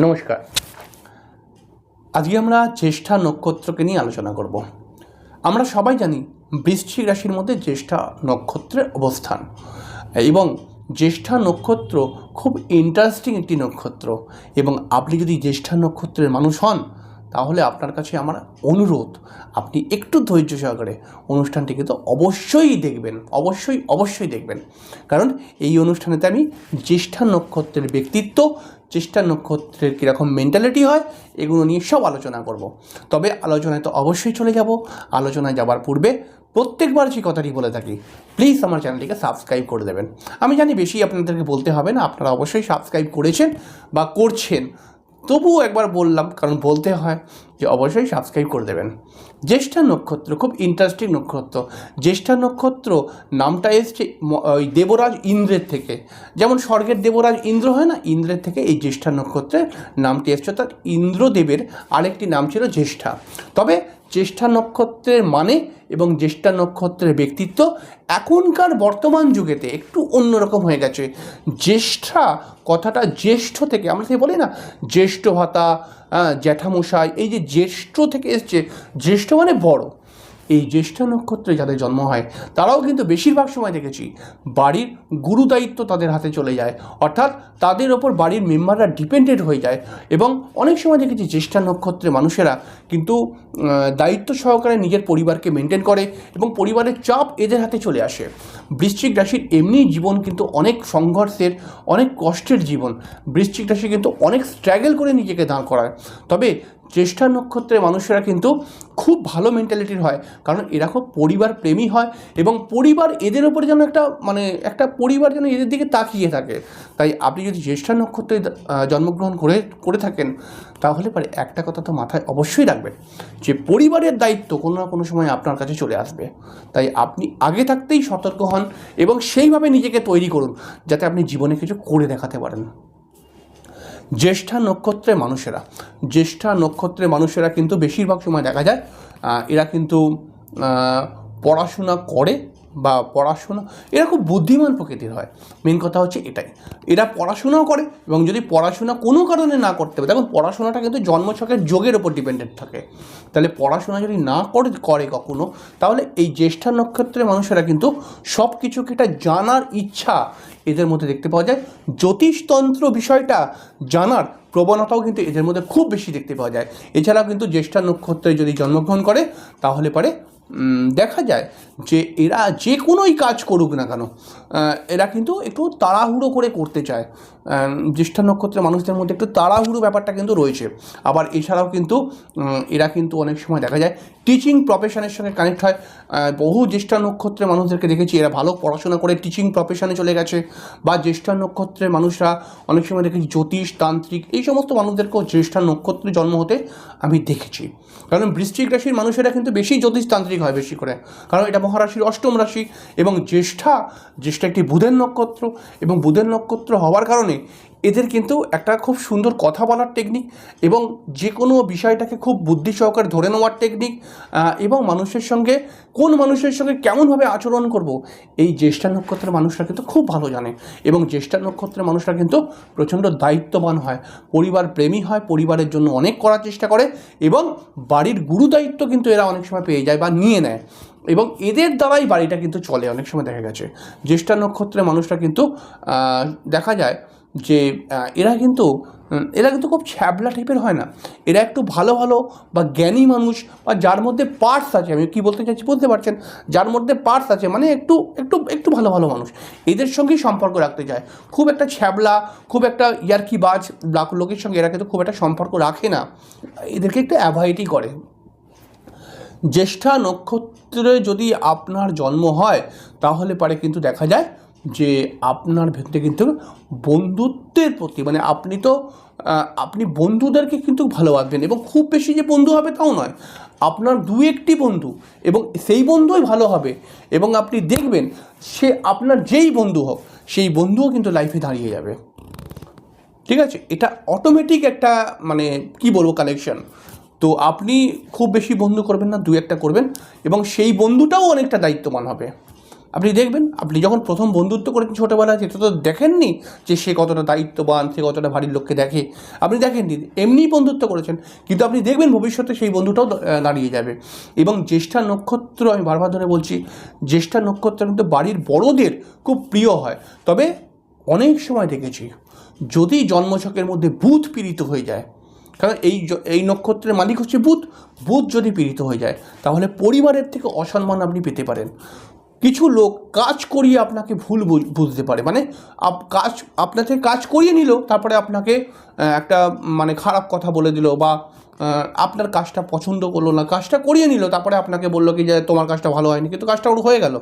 নমস্কার। আজকে আমরা জ্যেষ্ঠা নক্ষত্রকে নিয়ে আলোচনা করব। আমরা সবাই জানি বৃশ্চিক রাশির মধ্যে জ্যেষ্ঠা নক্ষত্রের অবস্থান এবং জ্যেষ্ঠা নক্ষত্র খুব ইন্টারেস্টিং একটি নক্ষত্র এবং আপনি যদি জ্যেষ্ঠা নক্ষত্রের মানুষ হন তাহলে আপনার কাছে আমার অনুরোধ, আপনি একটু ধৈর্য সহকারে অনুষ্ঠানটি কিন্তু অবশ্যই দেখবেন, অবশ্যই অবশ্যই দেখবেন। কারণ এই অনুষ্ঠানেতে আমি জ্যেষ্ঠা নক্ষত্রের ব্যক্তিত্ব, জ্যেষ্ঠা নক্ষত্রের কীরকম মেন্টালিটি হয়, এগুলো নিয়ে সব আলোচনা করব। তবে আলোচনায় তো অবশ্যই চলে যাব। আলোচনায় যাবার পূর্বে প্রত্যেকবার যে কথাটি বলে থাকি প্লিজ আমার চ্যানেলটিকে সাবস্ক্রাইব করে দেবেন। আমি জানি বেশি আপনাদেরকে বলতে হবে না, আপনারা অবশ্যই সাবস্ক্রাইব করেছেন বা করছেন। তবুও একবার বললাম, কারণ বলতে হয় যে অবশ্যই সাবস্ক্রাইব করে দেবেন। জ্যেষ্ঠা নক্ষত্র, খুব ইন্টারেস্টিং নক্ষত্র। জ্যেষ্ঠা নক্ষত্র নামটা এসছে ওই দেবরাজ ইন্দ্রের থেকে। যেমন স্বর্গের দেবরাজ ইন্দ্র হয় না, ইন্দ্রের থেকে এই জ্যেষ্ঠা নক্ষত্রের নামটি এসছে। অর্থাৎ ইন্দ্রদেবের আরেকটি নাম ছিল জ্যেষ্ঠা। তবে জ্যেষ্ঠা নক্ষত্রের মানে এবং জ্যেষ্ঠা নক্ষত্রের ব্যক্তিত্ব এখনকার বর্তমান যুগেতে একটু অন্যরকম হয়ে গেছে। জ্যেষ্ঠা কথাটা জ্যেষ্ঠ থেকে, আমরা সে বলি না, জ্যেষ্ঠ ভাতা জ্যাঠামশাই, এই যে জ্যেষ্ঠ থেকে এসছে, জ্যেষ্ঠ মানে বড়। এই জ্যেষ্ঠ নক্ষত্রে যাদের জন্ম হয়, তারাও কিন্তু বেশিরভাগ সময় দেখেছি বাড়ির গুরু দায়িত্ব তাদের হাতে চলে যায়। অর্থাৎ তাদের ওপর বাড়ির মেম্বাররা ডিপেন্ডেন্ট হয়ে যায় এবং অনেক সময় দেখেছি জ্যেষ্ঠা নক্ষত্রের মানুষেরা কিন্তু দায়িত্ব সহকারে নিজের পরিবারকে মেনটেন করে এবং পরিবারের চাপ এদের হাতে চলে আসে। বৃশ্চিক রাশির এমনি জীবন কিন্তু অনেক সংঘর্ষের, অনেক কষ্টের জীবন। বৃশ্চিক রাশি কিন্তু অনেক স্ট্রাগল করে নিজেকে দাঁড় করায়। তবে জ্যেষ্ঠা নক্ষত্রের মানুষেরা কিন্তু খুব ভালো মেন্টালিটির হয়। কারণ এরা খুব পরিবার প্রেমী হয় এবং পরিবার এদের ওপরে যেন একটা মানে একটা পরিবার যেন এদের দিকে তাকিয়ে থাকে। তাই আপনি যদি জ্যেষ্ঠা নক্ষত্রে জন্মগ্রহণ করে করে থাকেন, তাহলে পরে একটা কথা তো মাথায় অবশ্যই রাখবেন যে পরিবারের দায়িত্ব কোনো না কোনো সময় আপনার কাছে চলে আসবে। তাই আপনি আগে থাকতেই সতর্ক হন এবং সেইভাবে নিজেকে তৈরি করুন যাতে আপনি জীবনে কিছু করে দেখাতে পারেন। জ্যেষ্ঠা নক্ষত্রের মানুষেরা। জ্যেষ্ঠা নক্ষত্রের মানুষেরা কিন্তু বেশিরভাগ সময় দেখা যায় এরা কিন্তু পড়াশোনা করে বা পড়াশোনা, এরা খুব বুদ্ধিমান প্রকৃতির হয়। মেন কথা হচ্ছে এটাই। এরা পড়াশোনাও করে এবং যদি পড়াশোনা কোনো কারণে না করতে পারে, দেখুন পড়াশোনাটা কিন্তু জন্মছকের যোগের ওপর ডিপেন্ডেন্ট থাকে। তাহলে পড়াশোনা যদি না করে করে কখনো, তাহলে এই জ্যেষ্ঠা নক্ষত্রের মানুষেরা কিন্তু সব কিছুকে এটা জানার ইচ্ছা এদের মধ্যে দেখতে পাওয়া যায়। জ্যোতিষতন্ত্র বিষয়টা জানার প্রবণতাও কিন্তু এদের মধ্যে খুব বেশি দেখতে পাওয়া যায়। এছাড়াও কিন্তু জ্যেষ্ঠা নক্ষত্রে যদি জন্মগ্রহণ করে, তাহলে পরে দেখা যায় যে এরা যে কোনোই কাজ করুক না কেন এরা কিন্তু একটু তাড়াহুড়ো করে করতে চায়। জ্যেষ্ঠা নক্ষত্রের মানুষদের মধ্যে একটু তাড়াহুড়ো ব্যাপারটা কিন্তু রয়েছে। আবার এছাড়াও কিন্তু এরা কিন্তু অনেক সময় দেখা যায় টিচিং প্রফেশনের সঙ্গে কানেক্ট হয়। বহু জ্যেষ্ঠা নক্ষত্রের মানুষদেরকে দেখেছি, এরা ভালো পড়াশোনা করে টিচিং প্রফেশনে চলে গেছে। বা জ্যেষ্ঠা নক্ষত্রের মানুষরা অনেক সময় দেখেছি জ্যোতিষ, তান্ত্রিক, এই সমস্ত মানুষদেরকেও জ্যেষ্ঠা নক্ষত্রে জন্ম হতে আমি দেখেছি। কারণ বৃশ্চিক রাশির মানুষেরা কিন্তু বেশি জ্যোতিষতান্ত্রিক হয় বেশি করে। কারণ এটা মহারাশির অষ্টম রাশি এবং জ্যেষ্ঠা জ্যেষ্ঠা একটি বুধের নক্ষত্র এবং বুধের নক্ষত্র হওয়ার কারণে এদের কিন্তু একটা খুব সুন্দর কথা বলার টেকনিক এবং যে কোনো বিষয়টাকে খুব বুদ্ধি সহকারে ধরে নেওয়ার টেকনিক এবং মানুষের সঙ্গে কোন মানুষের সঙ্গে কেমনভাবে আচরণ করব, এই জ্যেষ্ঠা নক্ষত্রের মানুষরা কিন্তু খুব ভালো জানে। এবং জ্যেষ্ঠা নক্ষত্রের মানুষরা কিন্তু প্রচণ্ড দায়িত্ববান হয়। পরিবার প্রেমী হয়, পরিবারের জন্য অনেক করার চেষ্টা করে এবং বাড়ির গুরু দায়িত্ব কিন্তু এরা অনেক সময় পেয়ে যায় বা নিয়ে নেয়। এবং এদের দ্বারাই বাড়িটা কিন্তু চলে, অনেক সময় দেখা গেছে। জ্যেষ্ঠা নক্ষত্রের মানুষরা কিন্তু দেখা যায় যে এরা কিন্তু এরা কিন্তু খুব ছ্যাবলা টাইপের হয় না। এরা একটু ভালো ভালো বা জ্ঞানী মানুষ বা যার মধ্যে পার্টস আছে, আমি কী বলতে চাইছি বুঝতে পারছেন? যার মধ্যে পার্টস আছে মানে একটু একটু একটু ভালো ভালো মানুষ। এদের সঙ্গেই সম্পর্ক রাখতে চায় খুব একটা ছ্যাবলা, খুব একটা ইয়ার্কি বাজ ব্লাক লোকের সঙ্গে এরা কিন্তু খুব একটা সম্পর্ক রাখে না। এদেরকে একটু অ্যাভয়েডই করে। জ্যেষ্ঠা নক্ষত্রে যদি আপনার জন্ম হয়, তাহলে পারে কিন্তু দেখা যায় যে আপনার ভেতরে কিন্তু বন্ধুত্বের প্রতি মানে আপনি তো আপনি বন্ধুদেরকে কিন্তু ভালোবাসবেন এবং খুব বেশি যে বন্ধু হবে তাও নয়। আপনার দু একটি বন্ধু এবং সেই বন্ধুই ভালো হবে এবং আপনি দেখবেন সে আপনার যেই বন্ধু হোক, সেই বন্ধুও কিন্তু লাইফে দাঁড়িয়ে যাবে। ঠিক আছে? এটা অটোমেটিক একটা মানে কি বলব কানেকশন তো আপনি খুব বেশি বন্ধু করবেন না, দু একটা করবেন এবং সেই বন্ধুটাও অনেকটা দায়িত্ববান হবে। আপনি দেখবেন, আপনি যখন প্রথম বন্ধুত্ব করেছেন ছোটোবেলায়, সেটা তো দেখেননি যে সে কতটা দায়িত্ববান, সে কতটা বাড়ির লোককে দেখে। আপনি দেখেননি, এমনিই বন্ধুত্ব করেছেন, কিন্তু আপনি দেখবেন ভবিষ্যতে সেই বন্ধুটাও দাঁড়িয়ে যাবে। এবং জ্যেষ্ঠা নক্ষত্র, আমি বারবার ধরে বলছি, জ্যেষ্ঠা নক্ষত্র কিন্তু বাড়ির বড়দের খুব প্রিয় হয়। তবে অনেক সময় দেখেছি, যদি জন্মছকের মধ্যে বুধ পীড়িত হয়ে যায়, কারণ এই এই নক্ষত্রের মালিক হচ্ছে বুধ বুধ যদি পীড়িত হয়ে যায়, তাহলে পরিবারের থেকে অসম্মান আপনি পেতে পারেন। কিছু লোক কাজ করিয়ে আপনাকে ভুল বুঝ- বুঝতে পারে। মানে আপ- কাজ আপনার থেকে কাজ করিয়ে নিল, তারপরে আপনাকে একটা মানে খারাপ কথা বলে দিল বা আপনার কাজটা পছন্দ করল না, কাজটা করিয়ে নিল, তারপরে আপনাকে বলল কি যে তোমার কাজটা ভালো হয়নি, কিন্তু কাজটা ওর হয়ে গেল।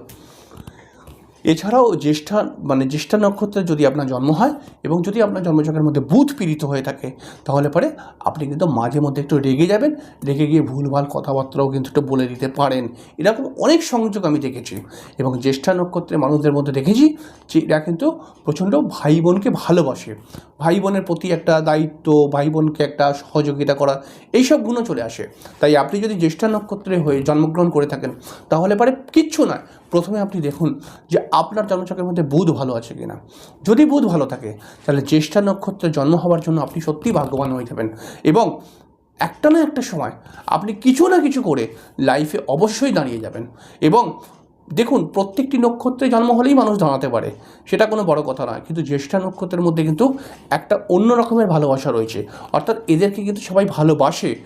এছাড়াও জ্যেষ্ঠা মানে জ্যেষ্ঠা নক্ষত্রে যদি আপনার জন্ম হয় এবং যদি আপনার জন্মচকের মধ্যে বুধ পীড়িত হয়ে থাকে, তাহলে পরে আপনি কিন্তু মাঝে মধ্যে একটু রেগে যাবেন, রেগে গিয়ে ভুলভাল কথাবার্তাও কিন্তু একটু বলে দিতে পারেন। এরকম অনেক সংযোগ আমি দেখেছি এবং জ্যেষ্ঠা নক্ষত্রে মানুষদের মধ্যে দেখেছি যে এরা কিন্তু প্রচণ্ড ভাই বোনকে ভালোবাসে। ভাই বোনের প্রতি একটা দায়িত্ব ভাই বোনকে একটা সহযোগিতা করা, এইসব গুণও চলে আসে। তাই আপনি যদি জ্যেষ্ঠা নক্ষত্রে হয়ে জন্মগ্রহণ করে থাকেন, তাহলে পরে কিচ্ছু নয়। প্রথমে আপনি দেখুন যে আপনার জন্মচকের মধ্যে বুধ ভালো আছে কিনা। যদি বুধ ভালো থাকে, তাহলে জ্যেষ্ঠা নক্ষত্রে জন্ম হওয়ার জন্য আপনি সত্যিই ভাগ্যবান হয়ে যাবেন। এবং একটা না একটা সময় আপনি কিছু না কিছু করে লাইফে অবশ্যই দাঁড়িয়ে যাবেন। এবং দেখুন, প্রত্যেকটি নক্ষত্রে জন্ম হলেই মানুষ দাঁড়াতে পারে, সেটা কোনো বড় কথা নয়। কিন্তু জ্যেষ্ঠা নক্ষত্রের মধ্যে কিন্তু একটা অন্য রকমের ভালোবাসা রয়েছে। অর্থাৎ এদেরকে কিন্তু সবাই ভালোবাসে।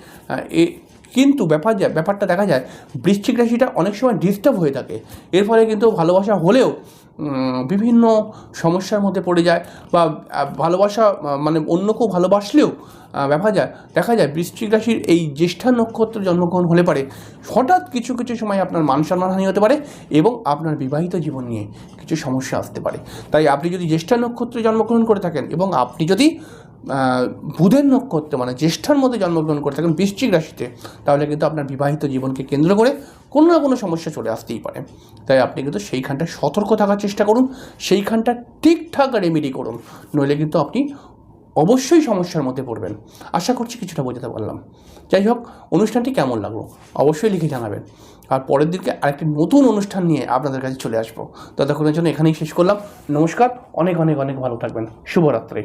কিন্তু ব্যাপার যায় ব্যাপারটা দেখা যায়, বৃশ্চিক রাশিটা অনেক সময় ডিস্টার্ব হয়ে থাকে। এর ফলে কিন্তু ভালোবাসা হলেও বিভিন্ন সমস্যার মধ্যে পড়ে যায় বা ভালোবাসা মানে অন্য কেউ ভালোবাসলেও ব্যাপার যায় দেখা যায় বৃশ্চিক রাশির এই জ্যেষ্ঠা নক্ষত্র জন্মগ্রহণ হলে পারে, হঠাৎ কিছু কিছু সময় আপনার মান সম্মানহানি হতে পারে এবং আপনার বিবাহিত জীবন নিয়ে কিছু সমস্যা আসতে পারে। তাই আপনি যদি জ্যেষ্ঠা নক্ষত্রে জন্মগ্রহণ করে থাকেন এবং আপনি যদি বুধের নক্ষত্রে মানে জ্যেষ্ঠার মধ্যে জন্মগ্রহণ করে থাকেন বৃশ্চিক রাশিতে, তাহলে কিন্তু আপনার বিবাহিত জীবনকে কেন্দ্র করে কোনো না কোনো সমস্যা চলে আসতেই পারে। তাই আপনি কিন্তু সেইখানটা সতর্ক থাকার চেষ্টা করুন, সেইখানটা ঠিকঠাক রেমেডি করুন, নইলে কিন্তু আপনি অবশ্যই সমস্যার মধ্যে পড়বেন। আশা করছি কিছুটা বোঝাতে পারলাম। যাই হোক, অনুষ্ঠানটি কেমন লাগল অবশ্যই লিখে জানাবেন। আর পরের দিনকে আরেকটি নতুন অনুষ্ঠান নিয়ে আপনাদের কাছে চলে আসব। ততক্ষণের জন্য এখানেই শেষ করলাম। নমস্কার, অনেক অনেক অনেক ভালো থাকবেন। শুভরাত্রি।